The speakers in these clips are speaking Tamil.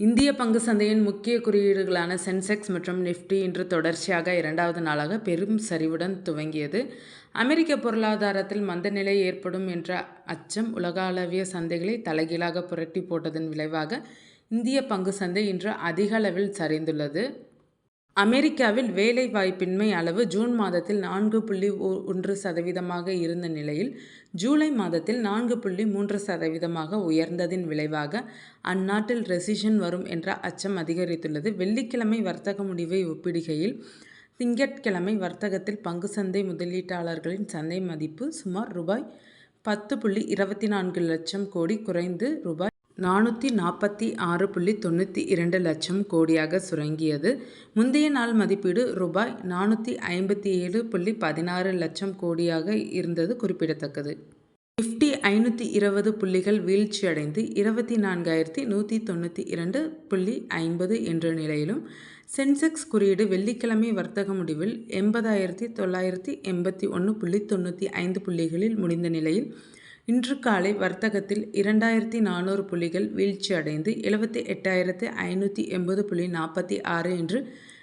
இந்திய பங்கு சந்தையின் முக்கிய குறியீடுகளான சென்செக்ஸ் மற்றும் நிஃப்டி இன்று தொடர்ச்சியாக இரண்டாவது நாளாக பெரும் சரிவுடன் துவங்கியது. அமெரிக்க பொருளாதாரத்தில் மந்தநிலை ஏற்படும் என்ற அச்சம் உலகளவிய சந்தைகளை தலைகீழாக புரட்டி போட்டதன் விளைவாக இந்திய பங்கு சந்தை இன்று அதிக அளவில் சரிந்துள்ளது. அமெரிக்காவில் வேலை வாய்ப்பின்மை அளவு ஜூன் மாதத்தில் நான்கு புள்ளி ஒன்று சதவீதமாக இருந்த நிலையில் ஜூலை மாதத்தில் நான்கு புள்ளி மூன்று சதவீதமாக உயர்ந்ததின் விளைவாக அந்நாட்டில் ரெசிஷன் வரும் என்ற அச்சம் அதிகரித்துள்ளது. வெள்ளிக்கிழமை வர்த்தக முடிவை ஒப்பிடுகையில் திங்கட்கிழமை வர்த்தகத்தில் பங்கு சந்தை முதலீட்டாளர்களின் சந்தை மதிப்பு சுமார் ரூபாய் பத்து புள்ளி இருபத்தி நான்கு லட்சம் கோடி குறைந்து ரூபாய் நானூற்றி நாற்பத்தி ஆறு புள்ளி தொண்ணூற்றி இரண்டு லட்சம் கோடியாக சுரங்கியது. முந்தைய நாள் மதிப்பீடு ரூபாய் நானூற்றி ஐம்பத்தி ஏழு புள்ளி பதினாறு லட்சம் கோடியாக இருந்தது குறிப்பிடத்தக்கது. நிஃப்டி ஐநூற்றி இருபது புள்ளிகள் வீழ்ச்சியடைந்து இருபத்தி நான்காயிரத்தி நூற்றி தொண்ணூற்றி இரண்டு புள்ளி ஐம்பது என்ற நிலையிலும் சென்செக்ஸ் குறியீடு வெள்ளிக்கிழமை வர்த்தக முடிவில் எண்பதாயிரத்தி தொள்ளாயிரத்தி எண்பத்தி ஒன்று புள்ளி தொண்ணூற்றி ஐந்து புள்ளிகளில் முடிந்த நிலையில் இன்று காலை வர்த்தகத்தில் இரண்டாயிரத்தி நானூறு புள்ளிகள் வீழ்ச்சியடைந்து எழுபத்தி எட்டாயிரத்து ஐநூற்றி எண்பது புள்ளி நாற்பத்தி ஆறு என்று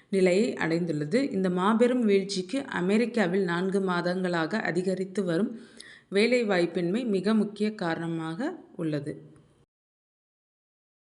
நிலையை அடைந்துள்ளது. இந்த மாபெரும் வீழ்ச்சிக்கு அமெரிக்காவில் நான்கு மாதங்களாக அதிகரித்து வரும் வேலைவாய்ப்பின்மை மிக முக்கிய காரணமாக உள்ளது.